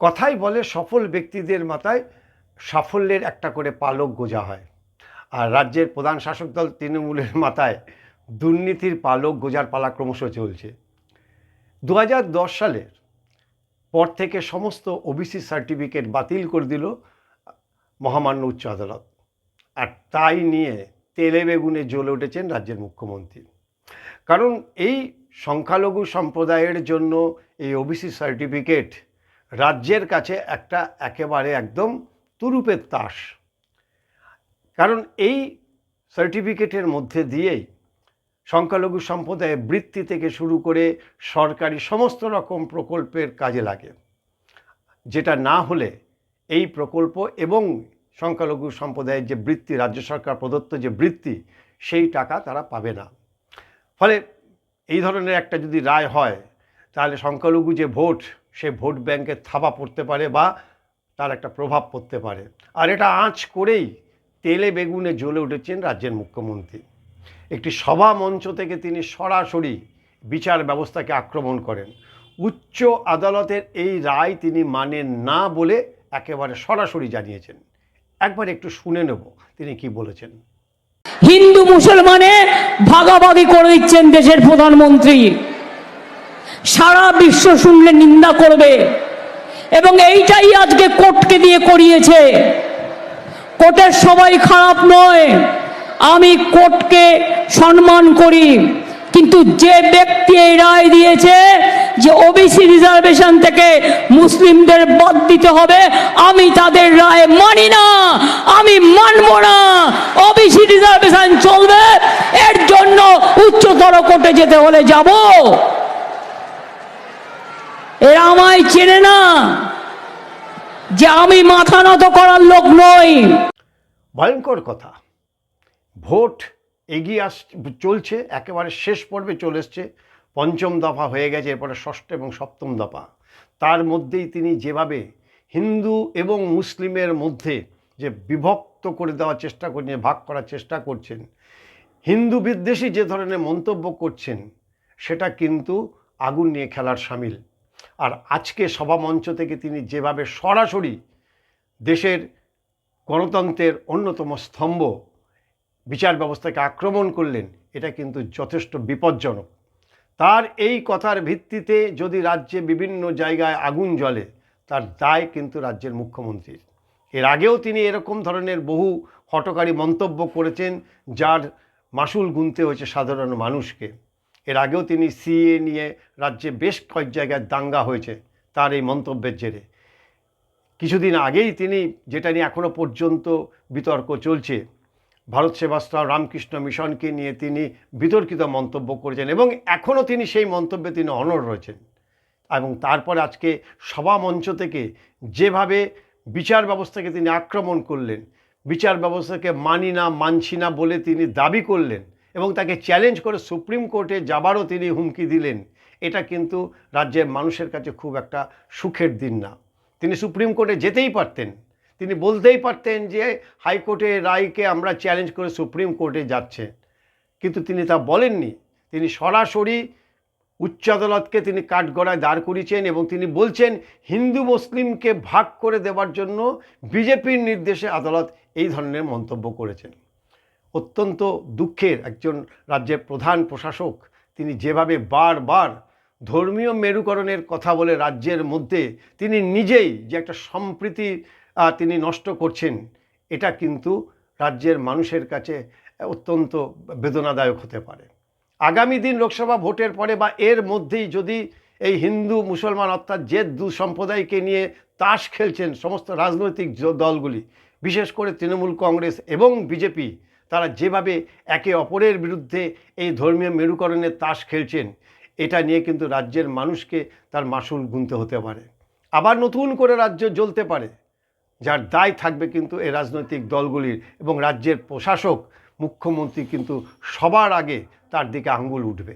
কথাই বলে সফল ব্যক্তিদের মাথায় সাফল্যের একটা করে পালক গোজা হয়। আর রাজ্যের প্রধান শাসক দল তৃণমূলের মাথায় দুর্নীতির পালক গোজার পালা ক্রমশ চলছে। দু হাজার দশ সালের পর থেকে সমস্ত ওবিসি সার্টিফিকেট বাতিল করে দিল মহামান্য উচ্চ আদালত। আর তাই নিয়ে তেলে বেগুনে জ্বলে উঠেছেন রাজ্যের মুখ্যমন্ত্রী। কারণ এই সংখ্যালঘু সম্প্রদায়ের জন্য এই ওবিসি সার্টিফিকেট রাজ্যের কাছে একটা একেবারে একদম তুরুপের তাস। কারণ এই সার্টিফিকেটের মধ্যে দিয়েই সংখ্যালঘু সম্প্রদায়ে বৃত্তি থেকে শুরু করে সরকারি সমস্ত রকম প্রকল্পের কাজে লাগে। যেটা না হলে এই প্রকল্প এবং সংখ্যালঘু সম্প্রদায়ের যে বৃত্তি, রাজ্য সরকার প্রদত্ত যে বৃত্তি, সেই টাকা তারা পাবে না। ফলে এই ধরনের একটা যদি রায় হয়, তাহলে সংখ্যালঘু যে ভোট সে ভোট ব্যাংকে থাবা পড়তে পারে বা তার একটা প্রভাব পড়তে পারে। আর এটা আঁচ করেই তেলে বেগুনে জ্বলে উঠেছেন রাজ্যের মুখ্যমন্ত্রী। একটি সভা মঞ্চ থেকে তিনি সরাসরি বিচার ব্যবস্থাকে আক্রমণ করেন। উচ্চ আদালতের এই রায় তিনি মানেন না বলে একেবারে সরাসরি জানিয়েছেন। একবার একটু শুনে নেব তিনি কি বলেছেন। হিন্দু মুসলমানে ভাগাভাগি করে দিচ্ছেন দেশের প্রধানমন্ত্রী। সারা বিশ্ব শুনলে নিন্দা করবে। এবং এইটাই আজকে কোর্টকে দিয়ে করিয়েছে। কোর্টের সবাই খারাপ নয়। আমি কোর্টকে সম্মান করি। কিন্তু যে ব্যক্তি এই রায় দিয়েছে যে ওবিসি রিজার্ভেশন থেকে মুসলিমদের বাদ দিতে হবে, আমি তাদের রায় মানি না। আমি মানব না। ওবিসি রিজার্ভেশন চলবে। এর জন্য উচ্চতর কোর্টে যেতে হলে যাব। এরা আমায় চেনে না যে আমি মাথা নত করার লোক নই। ভয়ঙ্কর কথা। ভোট এগিয়ে আস, চলছে, একেবারে শেষ পর্বে চলে এসছে। পঞ্চম দফা হয়ে গেছে, এরপরে ষষ্ঠ এবং সপ্তম দফা। তার মধ্যেই তিনি যেভাবে হিন্দু এবং মুসলিমের মধ্যে যে বিভক্ত করে দেওয়ার চেষ্টা করছেন ভাগ করার চেষ্টা করছেন, হিন্দু বিদ্বেষী যে ধরনের মন্তব্য করছেন, সেটা কিন্তু আগুন নিয়ে খেলার সামিল। আর আজকে সভামঞ্চ থেকে তিনি যেভাবে সরাসরি দেশের গণতন্ত্রের অন্যতম স্তম্ভ বিচার ব্যবস্থাকে আক্রমণ করলেন, এটা কিন্তু যথেষ্ট বিপজ্জনক। তার এই কথার ভিত্তিতে যদি রাজ্যে বিভিন্ন জায়গায় আগুন জ্বলে, তার দায় কিন্তু রাজ্যের মুখ্যমন্ত্রীর। এর আগেও তিনি এরকম ধরনের বহু হটকারী মন্তব্য করেছেন, যার মাসুল গুনতে হয়েছে সাধারণ মানুষকে। এর আগেও তিনি সিএ নিয়ে রাজ্যে বেশ কয়েক জায়গায় দাঙ্গা হয়েছে, তার এই মন্তব্যের জেরে। কিছুদিন আগেই তিনি যেটা নিয়ে এখনও পর্যন্ত বিতর্ক চলছে, ভারত সেবাশ্রম রামকৃষ্ণ মিশনকে নিয়ে তিনি বিতর্কিত মন্তব্য করেছেন এবং এখনও তিনি সেই মন্তব্যে তিনি অনড় রয়েছেন। এবং তারপরে আজকে সভা মঞ্চ থেকে যেভাবে বিচার ব্যবস্থাকে তিনি আক্রমণ করলেন, বিচার ব্যবস্থাকে মানি না, মানছি না বলে তিনি দাবি করলেন এবং তাকে চ্যালেঞ্জ করে সুপ্রিম কোর্টে যাবারও তিনি হুমকি দিলেন। এটা কিন্তু রাজ্যের মানুষের কাছে খুব একটা সুখের দিন না। তিনি সুপ্রিম কোর্টে যেতেই পারতেন। তিনি বলতেই পারতেন যে হাইকোর্টের রায়কে আমরা চ্যালেঞ্জ করে সুপ্রিম কোর্টে যাচ্ছে। কিন্তু তিনি তা বলেননি। তিনি সরাসরি উচ্চ আদালতকে তিনি কাঠগড়ায় দাঁড় করিয়েছেন এবং তিনি বলছেন, হিন্দু মুসলিমকে ভাগ করে দেওয়ার জন্য বিজেপির নির্দেশে আদালত এই ধরনের মন্তব্য করেছেন। অত্যন্ত দুঃখের একজন রাজ্যের প্রধান প্রশাসক। তিনি যেভাবে বারবার ধর্মীয় মেরুকরণের কথা বলে রাজ্যের মধ্যে তিনি নিজেই যে একটা সম্প্রীতি তিনি নষ্ট করছেন, এটা কিন্তু রাজ্যের মানুষের কাছে অত্যন্ত বেদনাদায়ক হতে পারে। আগামী দিন লোকসভা ভোটের পরে বা এর মধ্যেই যদি এই হিন্দু, মুসলমান অর্থাৎ যে দু সম্প্রদায়কে নিয়ে তাস খেলছেন সমস্ত রাজনৈতিক দলগুলি, বিশেষ করে তৃণমূল কংগ্রেস এবং বিজেপি তারা যেভাবে একে অপরের বিরুদ্ধে এই ধর্মীয় মেরুকরণের তাস খেলছেন, এটা নিয়ে কিন্তু রাজ্যের মানুষকে তার মাসুল গুনতে হতে পারে। আবার নতুন করে রাজ্য জ্বলতে পারে, যার দায় থাকবে কিন্তু এই রাজনৈতিক দলগুলির এবং রাজ্যের প্রশাসক, মুখ্যমন্ত্রী কিন্তু সবার আগে তার দিকে আঙ্গুল উঠবে।